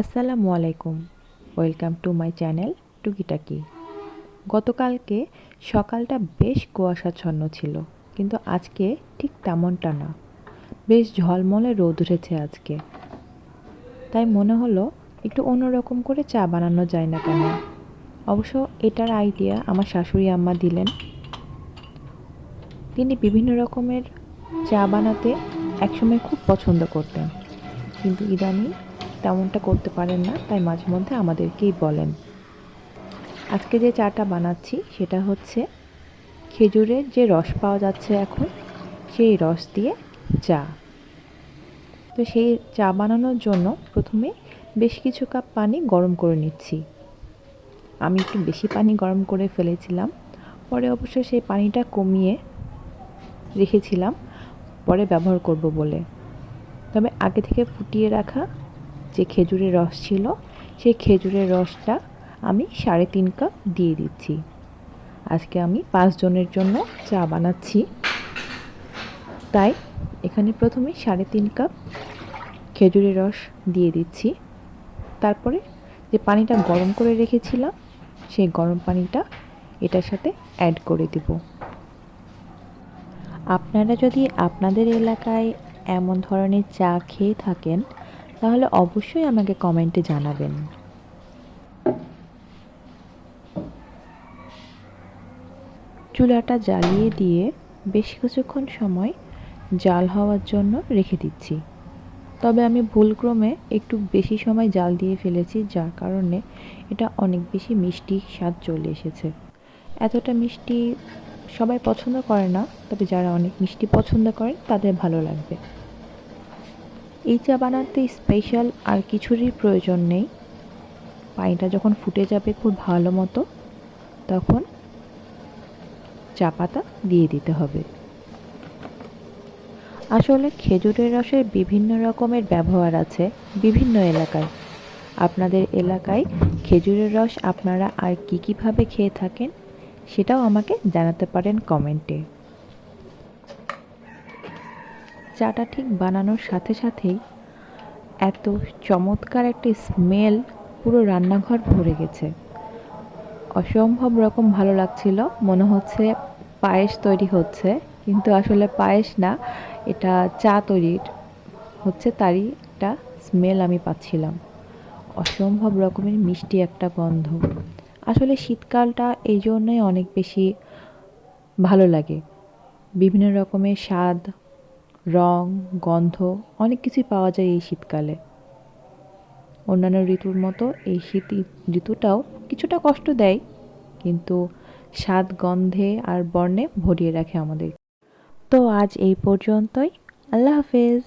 আসসালামু আলাইকুম। Welcome to my channel টুকিটাকি। গতকালকে সকালটা বেশ কুয়াশাচ্ছন্ন ছিল, কিন্তু আজকে ঠিক তেমনটা না। বেশ ঝলমলে রোদ উঠেছে আজকে। তাই মনে হলো একটু অন্যরকম করে চা বানানো যায় না কেন? অবশ্য এটার আইডিয়া আমার শাশুড়ি আম্মা দিলেন। তিনি বিভিন্ন রকমের চা বানাতে একসময় খুব পছন্দ করতেন, কিন্তু ইদানিং তেমনটা করতে পারেন না, তাই মাঝে মধ্যে আমাদেরকেই বলেন। আজকে যে চাটা বানাচ্ছি, সেটা হচ্ছে খেজুরের যে রস পাওয়া যাচ্ছে এখন, সেই রস দিয়ে চা। তো সেই চা বানানোর জন্য প্রথমে বেশ কিছু কাপ পানি গরম করে নিচ্ছি। আমি একটু বেশি পানি গরম করে ফেলেছিলাম, পরে অবশ্য সেই পানিটা কমিয়ে রেখেছিলাম, পরে ব্যবহার করব বলে। তবে আগে থেকে ফুটিয়ে রাখা যে খেজুরের রস ছিল, সেই খেজুরের রসটা আমি সাড়ে তিন কাপ দিয়ে দিচ্ছি। আজকে আমি পাঁচজনের জন্য চা বানাচ্ছি। তাই এখানে প্রথমে সাড়ে তিন কাপ খেজুরের রস দিয়ে দিচ্ছি। তারপরে যে পানিটা গরম করে রেখেছিলাম, সেই গরম পানিটা এটার সাথে অ্যাড করে দেব। আপনারা যদি আপনাদের এলাকায় এমন ধরনের চা খেয়ে থাকেন তাহলে অবশ্যই আমাকে কমেন্টে জানাবেন। চুলাটা জ্বালিয়ে দিয়ে বেশ কিছুক্ষণ সময় জাল হওয়ার জন্য রেখে দিচ্ছি। তবে আমি ভুলক্রমে একটু বেশি সময় জাল দিয়ে ফেলেছি, যার কারণে এটা অনেক বেশি মিষ্টি স্বাদ চলে এসেছে। এতটা মিষ্টি সবাই পছন্দ করে না, তবে যারা অনেক মিষ্টি পছন্দ করেন তাদের ভালো লাগবে। এই চা বানাতে স্পেশাল আর কিছুরই প্রয়োজন নেই। পানিটা যখন ফুটে যাবে খুব ভালো মতো, তখন চা পাতা দিয়ে দিতে হবে। আসলে খেজুরের রসের বিভিন্ন রকমের ব্যবহার আছে বিভিন্ন এলাকায়। আপনাদের এলাকায় খেজুরের রস আপনারা আর কী কীভাবে খেয়ে থাকেন, সেটাও আমাকে জানাতে পারেন কমেন্টে। চাটা ঠিক বানানোর সাথে সাথেই এত চমৎকার একটি স্মেল পুরো রান্নাঘর ভরে গেছে। অসম্ভব রকম ভালো লাগছিল, মনে হচ্ছে পায়েস তৈরি হচ্ছে, কিন্তু আসলে পায়েস না, এটা চা তৈরির হচ্ছে তারই একটা স্মেল আমি পাচ্ছিলাম। অসম্ভব রকমের মিষ্টি একটা গন্ধ। আসলে শীতকালটা এই জন্যই অনেক বেশি ভালো লাগে। বিভিন্ন রকমের স্বাদ রং, গন্ধ, অনেক কিছুই পাওয়া যায় এই শীতকালে। অন্যান্য ঋতুর মতো এই শীত ঋতুটাও কিছুটা কষ্ট দেয়, কিন্তু স্বাদ, গন্ধে আর বর্ণে ভরিয়ে রাখে আমাদের। তো আজ এই পর্যন্তই। আল্লাহ হাফেজ।